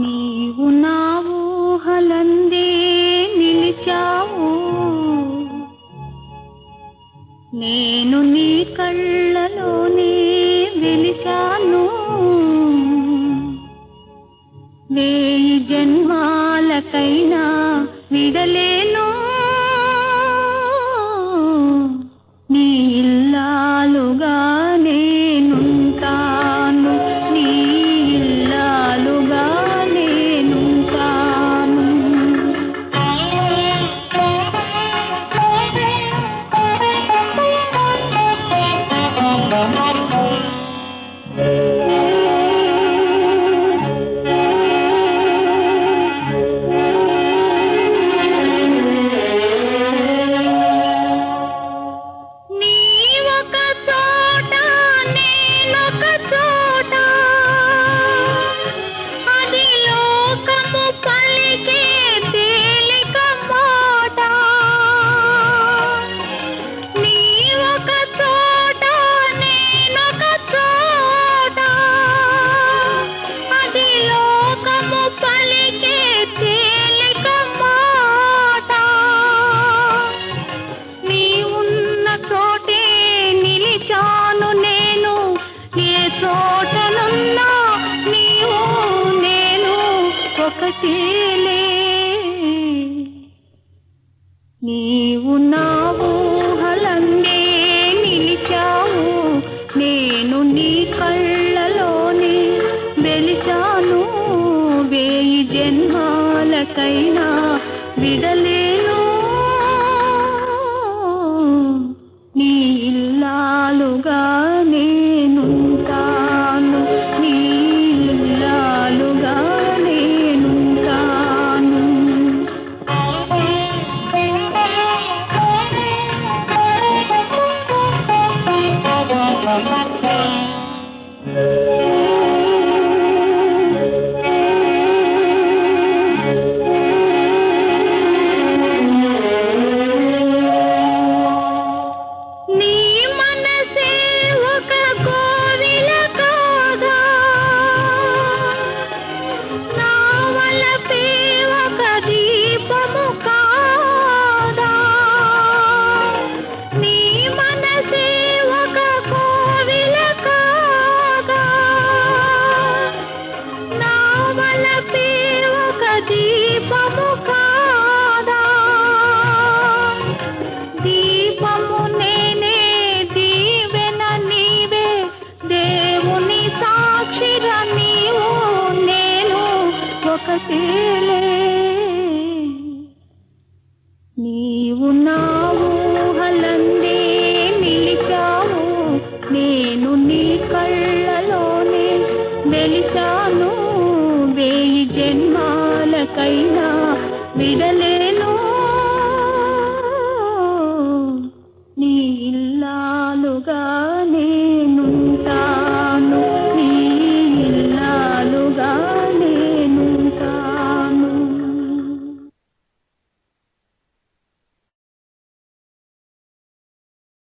నీవు నా ఊహలందే నిలిచావు. నేను నీ కళ్ళలోనే వెలిచాను. వేయి జన్మాలకైనా విడలేను. ఒకటేలే. నీవు నా ఊహలందే నిలిచావు. నేను నీ కళ్ళలోనే వెలిచాను. వేయి జన్మాలకైనా విడలేను. నీ ఇల్లాలుగా నీ ఒకటేలే నీవు నా ఊహలందే నిలిచావు. నేను నీ కళ్ళలోనే వెలిచాను. వేయి జన్మాలకైనా విడలేను. నీ ఇల్లాలుగా